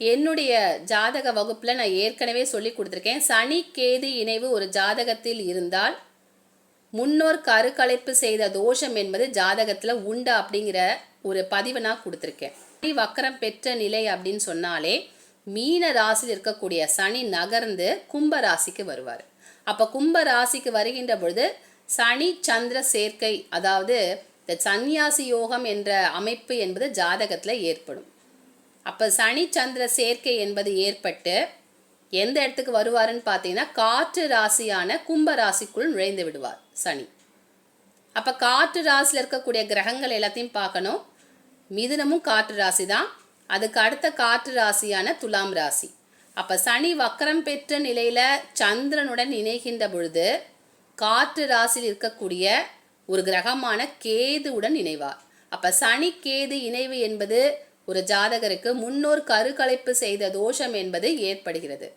என்னுடைய ஜாதக வகுப்பில் நான் ஏற்கனவே சொல்லி கொடுத்துருக்கேன். சனி கேது இணைவு ஒரு ஜாதகத்தில் இருந்தால் முன்னோர் கருக்கலைப்பு செய்த தோஷம் என்பது ஜாதகத்தில் உண்டு அப்படிங்கிற ஒரு பதிவை நான் கொடுத்துருக்கேன். சனி வக்கரம் பெற்ற நிலை அப்படின்னு சொன்னாலே மீன ராசியில் இருக்கக்கூடிய சனி நகர்ந்து கும்ப ராசிக்கு வருவார். அப்போ கும்ப ராசிக்கு வருகின்ற பொழுது சனி சந்திர சேர்க்கை அதாவது இந்த சந்நியாசி யோகம் என்ற அமைப்பு என்பது ஜாதகத்தில் ஏற்படும். அப்போ சனி சந்திர சேர்க்கை என்பது ஏற்பட்டு எந்த இடத்துக்கு வருவாருன்னு பார்த்தீங்கன்னா காற்று ராசியான கும்ப ராசிக்குள் நுழைந்து விடுவார் சனி. அப்போ காற்று ராசியில் இருக்கக்கூடிய கிரகங்கள் எல்லாத்தையும் பார்க்கணும். மிதுனமும் காற்று ராசி தான் அதுக்கு அடுத்த காற்று ராசியான துலாம் ராசி. அப்போ சனி வக்கரம் பெற்ற நிலையில் சந்திரனுடன் இணைகின்ற பொழுது காற்று ராசியில் இருக்கக்கூடிய ஒரு கிரகமான கேதுவுடன் இணைவார். அப்போ சனி கேது இணைவு என்பது ஒரு ஜாதகருக்கு முன்னோர் கருக்கலைப்பு செய்த தோஷம் என்பது ஏற்படுகிறது.